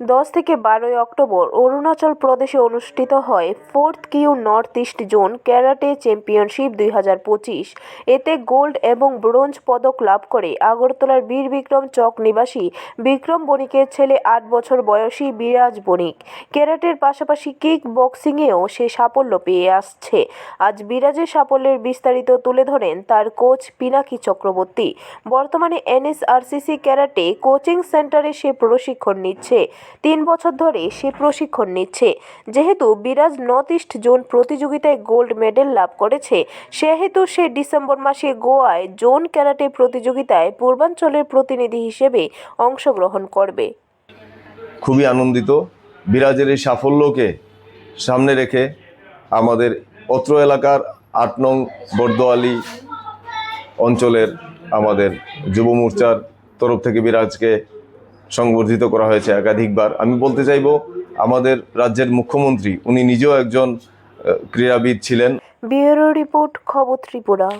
দশ থেকে বারোই অক্টোবর অরুণাচল প্রদেশে অনুষ্ঠিত হয় fourth Q north east zone karate championship দুই হাজার পঁচিশ। এতে গোল্ড এবং ব্রোঞ্জ পদক লাভ করে আগরতলার বীর বিক্রম চক নিবাসী বিক্রম বণিকের ছেলে আট বছর বয়সী বিরাজ বণিক। ক্যারাটের পাশাপাশি কিক বক্সিংয়েও সে সাফল্য পেয়ে আসছে। আজ বিরাজের সাফল্যের বিস্তারিত তুলে ধরেন তার কোচ পিনাকি চক্রবর্তী। বর্তমানে এনএসআরসিসি ক্যারাটে কোচিং সেন্টারে সে প্রশিক্ষণ নিচ্ছে। তিন বছর ধরে সে প্রশিক্ষণ নিচ্ছে। যেহেতু বিরাজ নর্থ ইস্ট জোন প্রতিযোগিতায় গোল্ড মেডেল লাভ করেছে, সেহেতু সে ডিসেম্বর মাসে গোয়ায় জোন ক্যারাটে প্রতিযোগিতায় পূর্বাঞ্চলের প্রতিনিধি হিসেবে অংশগ্রহণ করবে। খুবই আনন্দিত। বিরাজের এই সাফল্যকে সামনে রেখে আমাদের অত্র এলাকার আট নং বর্দোয়ালি অঞ্চলের আমাদের যুব মোর্চার তরফ থেকে বিরাজকে সংবর্ধিত করা হয়েছে একাধিকবার। আমি বলতে চাইব, আমাদের রাজ্যের মুখ্যমন্ত্রী, উনি নিজেও একজন ক্রীড়াবিদ ছিলেন। ব্যুরো রিপোর্ট, খবর ত্রিপুরা।